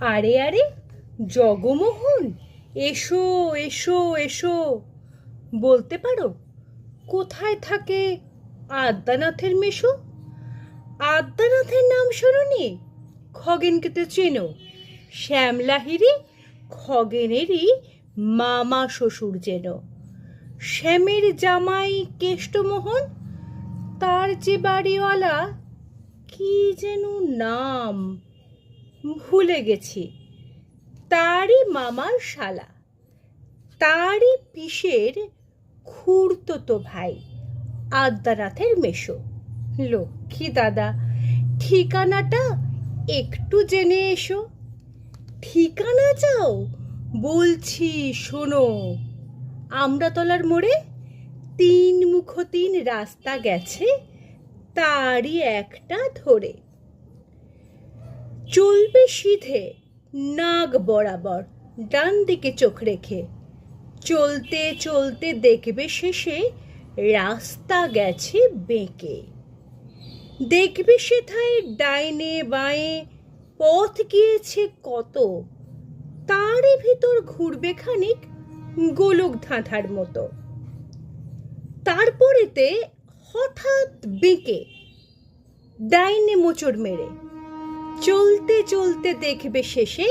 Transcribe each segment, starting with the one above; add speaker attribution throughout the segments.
Speaker 1: আরে আরে, জগমোহন, এসো এসো এসো। বলতে পারো, কোথায় থাকে আদ্যানাথের মেশো? আদ্যানাথের নাম শোনি খগেনকে তো চেনো। শ্যামলাহিরি, খগেনেরই মামা শ্বশুর যেন। শ্যামের জামাই কেষ্টমোহন, তার যে বাড়িওয়ালা, কি যেন নাম? ভুলে গেছি। তারই মামার শালা। তারই পিসের খুড়তো ভাই। আদ্যানাথের মেশো লক্ষ্মী দাদা, ঠিকানাটা একটু জেনে এসো। ঠিকানা চাও? বলছি, শোনো। আমরাতলার মোড়ে তিন মুখ তিন রাস্তা গেছে, তারই একটা ধরে। চলবে সিধে, নাগ বরাবর, ডান দিকে চোখ রেখে। চলতে চলতে দেখবে শেষে, রাস্তা গেছে বেঁকে। দেখবে সেথায় ডাইনে বাঁয়ে, পথ গিয়েছে কত। তারই ভিতর ঘুরবে খানিক গোলক ধাঁধার মতো। তারপরেতে হঠাৎ বেঁকে, ডাইনে মোচড় মেরে। চলতে চলতে দেখবে শেষে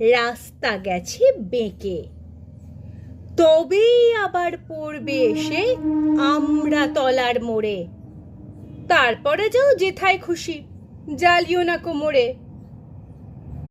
Speaker 1: রাস্তা গেছে বেঁকে। তবেই আবার পড়বে এসে আমরা তলার মোড়ে। তারপরে যাও যেথায় খুশি, জ্বালিও না কোমরে।